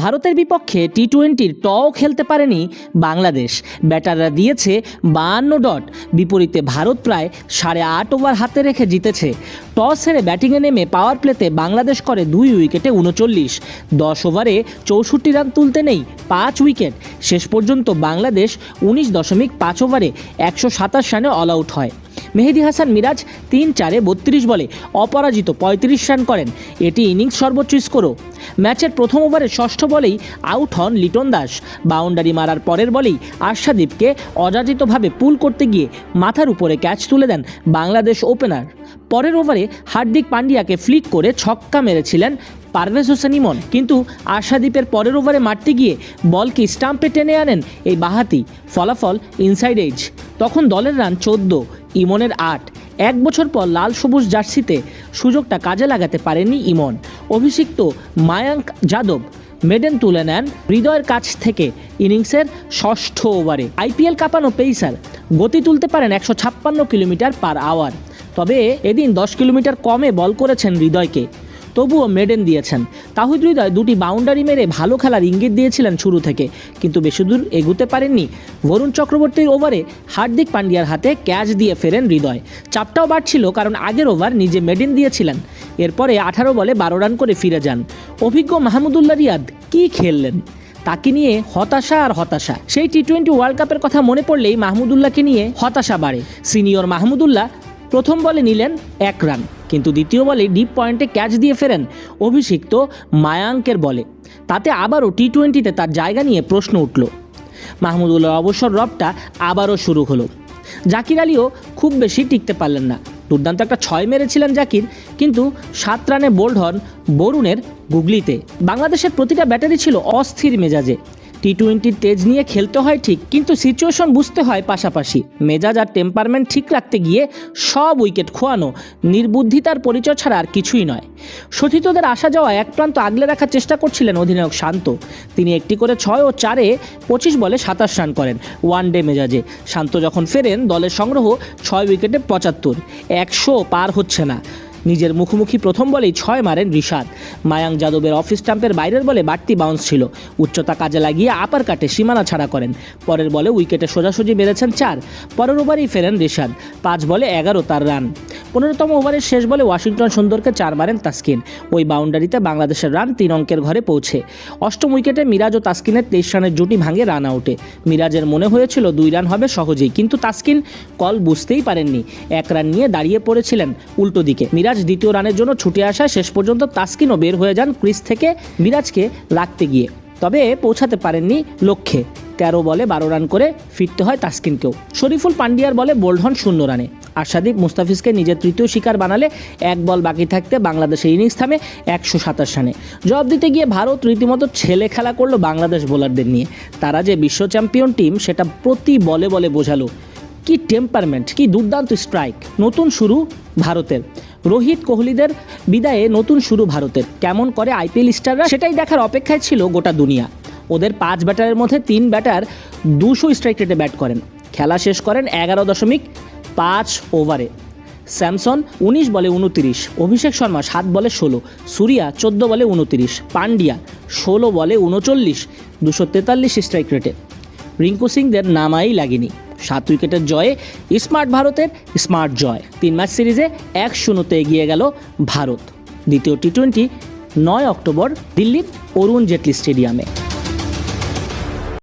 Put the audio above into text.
ভারতের বিপক্ষে টি টোয়েন্টির টও খেলতে পারেনি বাংলাদেশ। ব্যাটাররা দিয়েছে বাহান্ন ডট, বিপরীতে ভারত প্রায় সাড়ে আট ওভার হাতে রেখে জিতেছে। টস হেরে ব্যাটিংয়ে নেমে পাওয়ার প্লেতে বাংলাদেশ করে দুই উইকেটে উনচল্লিশ। দশ ওভারে চৌষট্টি রান তুলতে নেই পাঁচ উইকেট। শেষ পর্যন্ত বাংলাদেশ উনিশ দশমিক পাঁচ ওভারে একশো সাতাশ রানে অল আউট হয়। মেহেদি হাসান মিরাজ তিন চারে বত্রিশ বলে, অপরাজিত পঁয়ত্রিশ রান করেন। এটি ইনিংস সর্বোচ্চ স্কোরও। ম্যাচের প্রথম ওভারে ষষ্ঠ বলেই আউট হন লিটন দাস। বাউন্ডারি মারার পরের বলেই আশাদীপকে অযাচিতভাবে পুল করতে গিয়ে মাথার উপরে ক্যাচ তুলে দেন বাংলাদেশ ওপেনার। পরের ওভারে হার্দিক পান্ডিয়াকে ফ্লিক করে ছক্কা মেরেছিলেন পারভেজ হোসেন ইমন। কিন্তু আশাদীপের পরের ওভারে মারতে গিয়ে বলকে স্টাম্পে টেনে আনেন এই বাহাতি। ফলাফল ইনসাইড এজ। তখন দলের রান চোদ্দ ইমনের আট। এক বছর পর লাল সবুজ জার্সিতে সুযোগটা কাজে লাগাতে পারেনি ইমন। অভিষিক্ত মায়াঙ্ক যাদব মেডেন তুলে নেন হৃদয়ের কাছ থেকে ইনিংসের ষষ্ঠ ওভারে। আইপিএল কাঁপানো পেইসার গতি তুলতে পারেন একশো ছাপ্পান্ন কিলোমিটার পার আওয়ার। তবে এদিন দশ কিলোমিটার কমে বল করেছেন হৃদয়কে। তবুও মেডেন দিয়েছেন। তাহিদ হৃদয় দুটি বাউন্ডারি মেরে ভালো খেলার ইঙ্গিত দিয়েছিলেন শুরু থেকে, কিন্তু বেশি দূর এগুতে পারেননি। বরুণ চক্রবর্তীর ওভারে হার্দিক পান্ডিয়ার হাতে ক্যাচ দিয়ে ফেরেন হৃদয়। চাপটাও বাড়ছিল কারণ আগের ওভার নিজে মেডেন দিয়েছিলেন। এরপরে আঠারো বলে বারো রান করে ফিরে যান। অভিজ্ঞ মাহমুদুল্লাহ রিয়াদ কী খেললেন? তাকে নিয়ে হতাশা আর হতাশা। সেই টি টোয়েন্টি ওয়ার্ল্ড কাপের কথা মনে পড়লেই মাহমুদুল্লাহকে নিয়ে হতাশা বাড়ে। সিনিয়র মাহমুদুল্লাহ প্রথম বলে নিলেন এক রান। কিন্তু দ্বিতীয় বলে ডিপ পয়েন্টে ক্যাচ দিয়ে ফেরেন অভিষিক্ত মায়াঙ্কের বলে। তাতে আবারও টি টোয়েন্টিতে তার জায়গা নিয়ে প্রশ্ন উঠল। মাহমুদুল্লাহ অবসর রবটা আবারও শুরু হলো। জাকির আলীও খুব বেশি টিকতে পারলেন না। দুর্দান্ত একটা ছয় মেরেছিলেন জাকির, কিন্তু সাত রানে বোল্ড হন বরুণের গুগলিতে। বাংলাদেশের প্রতিটা ব্যাটারি ছিল অস্থির মেজাজে। টি টোয়েন্টির তেজ নিয়ে খেলতে হয় ঠিক, কিন্তু সিচুয়েশন বুঝতে হয় পাশাপাশি। মেজাজ আর টেম্পারমেন্ট ঠিক রাখতে গিয়ে সব উইকেট খোয়ানো নির্বুদ্ধিতার পরিচয় ছাড়া আর কিছুই নয়। সতীর্থদের আসা যাওয়া এক প্রান্ত আগলে রাখার চেষ্টা করছিলেন অধিনায়ক শান্ত। তিনি একটি করে ছয় ও চারে পঁচিশ বলে সাতাশ রান করেন ওয়ান ডে মেজাজে। শান্ত যখন ফেরেন, দলের সংগ্রহ ছয় উইকেটে পঁচাত্তর, একশো পার হচ্ছে না। নিজের মুখোমুখি প্রথম বলেই ছয় মারেন রিশাদ। মায়াং যাদবের অফিস স্টাম্পের বাইরের বলে বাড়তি বাউন্স ছিল। উচ্চতা কাজে লাগিয়ে আপার কাটে সীমানা ছাড়া করেন। পরের বলে উইকেটে সোজাসুজি মেরেছেন চার। পরের ওভারেই ফেরেন রিশাদ। পাঁচ বলে এগারো তার রান পনেরোতম ওভারের শেষ বলে ওয়াশিংটন সুন্দরকে চার মারেন তাসকিন। ওই বাউন্ডারিতে বাংলাদেশের রান তিন অঙ্কের ঘরে পৌঁছে। অষ্টম উইকেটে মিরাজ ও তাসকিনের তেইশ রানের জুটি ভাঙে রান আউটে। মিরাজের মনে হয়েছিল দুই রান হবে সহজেই, কিন্তু তাসকিন কল বুঝতেই পারেননি। এক রান নিয়ে দাঁড়িয়ে পড়েছিলেন উল্টো দিকে। মিরাজ দ্বিতীয় রানের জন্য ছুটে আসায় শেষ পর্যন্ত তাসকিনও বের হয়ে যান ক্রিজ থেকে মিরাজকে রাখতে গিয়ে। তবে পৌঁছাতে পারেননি লক্ষ্যে। তেরো বলে বারো রান করে ফিরতে হয় তাসকিনকেও। শরীফুল পান্ডিয়ার বলে বোল্ড হন শূন্য রানে। আশাদীপ মুস্তাফিজকে নিজের তৃতীয় শিকার বানালে এক বল বাকি থাকতে বাংলাদেশের ইনিংস থামে একশো সাতাশ রানে। জবাব দিতে গিয়ে ভারত রীতিমতো ছেলে খেলা করল বাংলাদেশ বোলারদের নিয়ে। তারা যে বিশ্ব চ্যাম্পিয়ন টিম, সেটা প্রতি বলে বলে বোঝালো। কি টেম্পারমেন্ট কি দুর্দান্ত স্ট্রাইক নতুন শুরু ভারতের। রোহিত কোহলিদের বিদায়ে নতুন শুরু ভারতের। কেমন করে আইপিএল স্টাররা সেটাই দেখার অপেক্ষায় ছিল গোটা দুনিয়া। ওদের পাঁচ ব্যাটারের মধ্যে তিন ব্যাটার দুশো স্ট্রাইক রেটে ব্যাট করেন। খেলা শেষ করেন এগারো দশমিক পাঁচ ওভারে স্যামসন উনিশ বলে উনতিরিশ, অভিষেক শর্মা সাত বলে ষোলো, সুরিয়া চোদ্দ বলে উনতিরিশ, পান্ডিয়া ষোলো বলে উনচল্লিশ, দুশো তেতাল্লিশ স্ট্রাইক রেটে রিঙ্কু সিংদের নামাই লাগেনি। সাত উইকেটের জয়ে স্মার্ট ভারতের স্মার্ট জয়। তিন ম্যাচ সিরিজে এক শূন্যতে এগিয়ে গেল ভারত। দ্বিতীয় টি টোয়েন্টি নয় অক্টোবর দিল্লির অরুণ জেটলি স্টেডিয়ামে